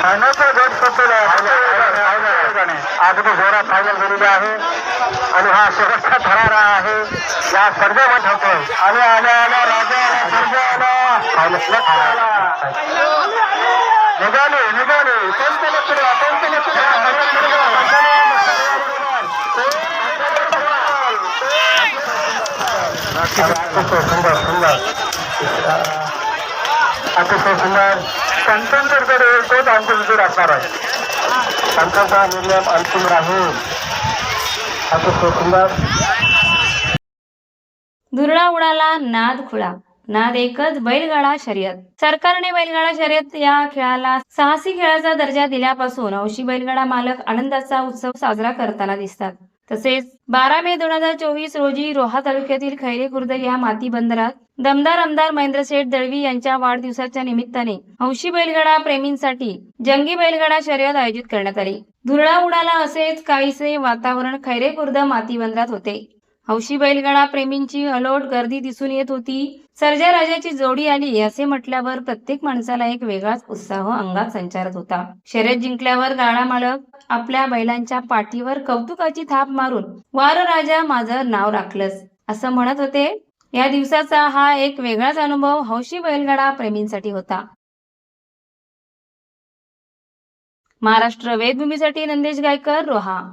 फायनलचा गट आहे. अगदी जोरात फायनल झालेली आहे. आणि हा शेवटचा थरारा आहे. या स्पर्धेमध्ये ठरतोय आल्या आल्या आल्या राजा आला निघाले निघाले. पंच लक्ष पंच लक्ष सुंदर सुंदर. अतिशय सुंदर कंटेंटरकडे तोच अंतिम विजय असणार आहे संतांचा निर्णय अंतिम राहील अतिशय सुंदर दुर्ळा उडाला नाद खुळा. नाद एकच बैलगाडा शर्यत. सरकारने बैलगाडा शर्यत या खेळाला साहसी खेळाचा दर्जा दिल्यापासून हौशी बैलगाडा मालक आनंदाचा उत्सव साजरा करताना दिसतात. तसेच बारा मे दोन हजार चोवीस रोजी रोहा तालुक्यातील खैरे खुर्द या माती बंदरात दमदार आमदार महेंद्रशेठ दळवी यांच्या वाढदिवसाच्या निमित्ताने हौशी बैलगाडा प्रेमींसाठी जंगी बैलगाडा शर्यत आयोजित करण्यात आली. धुरळा उडाला असेच काहीसे वातावरण खैरे खुर्द माती बंदरात होते. हौशी बैलगाडा प्रेमींची अलोट गर्दी दिसून येत होती. सर्जा राजाची जोडी आली असे म्हटल्यावर प्रत्येक माणसाला एक वेगळाच उत्साह अंगात संचारत होता. शर्यत जिंकल्यावर गाडा मालक आपल्या बैलांच्या पाठीवर कौतुकाची थाप मारून वार राजा माझं नाव राखलंस. असं म्हणत होते. या दिवसाचा हा एक वेगळाच अनुभव हौशी बैलगाडा प्रेमींसाठी होता. महाराष्ट्र वेदभूमीसाठी नंदेश गायकर रोहा.